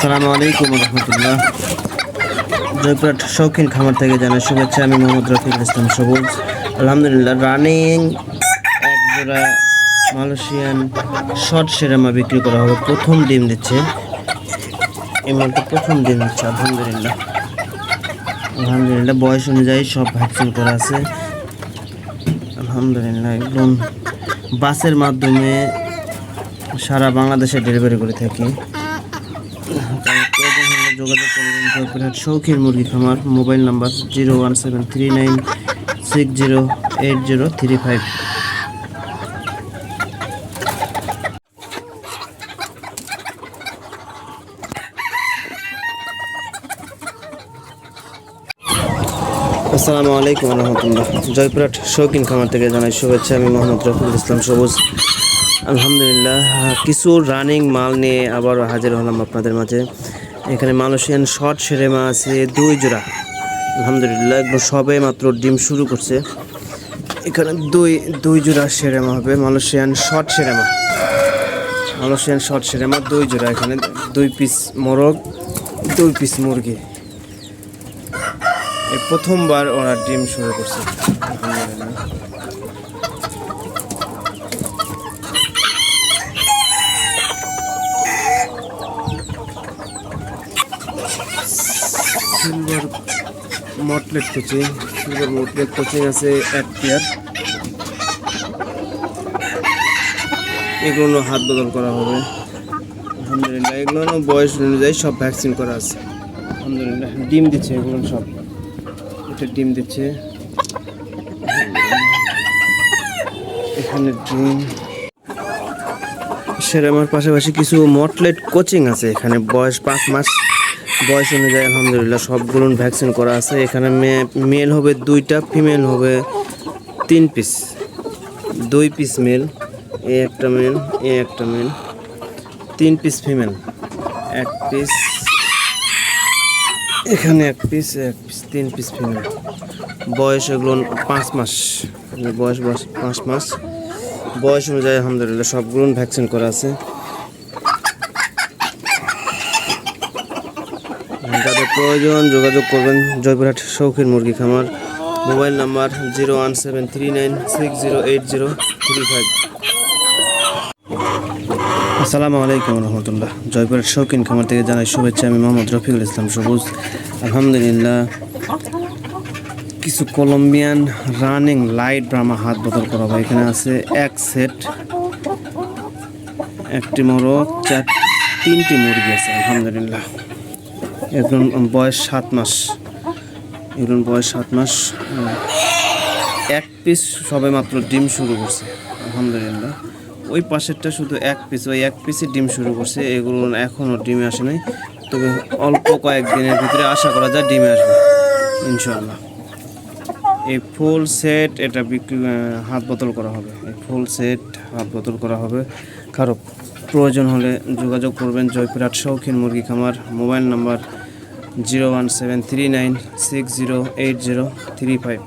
আসসালামু আলাইকুম রহমতুল্লাহ। জয়পুরহাট শৌখিন খামার থেকে জানাই শুভেচ্ছা, আমি মোহাম্মদ রফিকুল ইসলাম সবুজ। আলহামদুলিল্লাহ রানিং এক জোড়া মালয়েশিয়ান শর্ট সেরামা বিক্রি করা হবে। প্রথম ডিম দিচ্ছে। এই মালটা প্রথম ডিম দিচ্ছে, আলহামদুলিল্লাহ। আলহামদুলিল্লাহ, বয়স অনুযায়ী সব ভ্যাকসিন করা আছে। আলহামদুলিল্লাহ, একদম বাসের মাধ্যমে সারা বাংলাদেশে ডেলিভারি করে থাকি। যোগাযোগ করবেন জয়পুরহাট শৌখিন মুরগি খামার, mobile number zero one seven three nine six zero eight zero three five. আসসালামু আলাইকুম রহমতুল্লাহ। জয়পুরহাট শৌখিন খামার থেকে জানাই শুভেচ্ছা, আমি মোহাম্মদ রফিকুল ইসলাম সবুজ। আলহামদুলিল্লাহ, কিছু রানিং মাল নিয়ে আবার হাজির হলাম আপনাদের মাঝে। এখানে মালয়েশিয়ান শর্ট সেরেমা আছে, দুই জোড়া। আলহামদুলিল্লাহ এগুলো সবে মাত্র ডিম শুরু করছে। এখানে দুই দুই জোড়া সেরেমা হবে, Malaysian short serama Malaysian short serama দুই জোড়া। এখানে দুই পিস মোরগ, দুই পিস মুরগি। প্রথমবার ওরা ডিম শুরু করছে আলহামদুলিল্লাহ silver mottled cochin, silver mottled cochin আছে এক পেয়ার। এগুলো হাত বদল করা হবে। আলহামদুলিল্লাহ, এগুলো বয়স অনুযায়ী সব ভ্যাকসিন করা আছে। আলহামদুলিল্লাহ, ডিম দিচ্ছে এগুলো সব। এটা ডিম দিচ্ছে। এখানে ডিম। সেরামার পাশাপাশি কিছু মটলেট কোচিং আছে এখানে, বয়স পাঁচ মাস। বয়স অনুযায়ী আলহামদুলিল্লাহ সবগুলো ভ্যাকসিন করা আছে। এখানে মেল হবে দুইটা ফিমেল হবে তিন পিস দুই পিস মেল এ একটা মেল এ একটা মেল তিন পিস ফিমেল এক পিস এখানে এক পিস এক পিস তিন পিস ফিমেল বয়স এগুলো পাঁচ মাস। বয়স বয়স পাঁচ মাস। বয়স অনুযায়ী আলহামদুলিল্লাহ সবগুলো ভ্যাকসিন করা আছে। যাদের প্রয়োজন, যোগাযোগ করবেন জয়পুরহাট শৌখিন মুরগি খামার। Mobile number zero one seven three nine six zero eight zero three five. আসসালামু আলাইকুম রহমতুল্লাহ। জয়পুরের শৌখিন খামার থেকে জানাই শুভেচ্ছা, আমি মোহাম্মদ রফিকুল ইসলাম সবুজ। আলহামদুলিল্লাহ, কিছু কলম্বিয়ান রানিং লাইট ব্রাহ্মা হাত বদল করা হবে। এখানে আছে এক সেট, একটি মোরগ, চার, তিনটি মুরগি আছে, আলহামদুলিল্লাহ। এগুলোর বয়স সাত মাস। এগুলোর বয়স সাত মাস এক পিস সবে মাত্র ডিম শুরু করছে, আলহামদুলিল্লাহ। ওই পাশেরটা শুধু এক পিস ওই এক পিসে ডিম শুরু করছে, এগুলো এখনও ডিমে আসে নাই। তবে অল্প কয়েকদিনের ভিতরে আশা করা যায় ডিমে আসবে, ইনশাআল্লাহ। এই ফুল সেট এটা বিক্রি হাত বোতল করা হবে। এই ফুল সেট হাত বোতল করা হবে। কারও প্রয়োজন হলে যোগাযোগ করবেন জয়পুরহাট শৌখিন মুরগি খামার, mobile number zero one seven three nine six zero eight zero three five.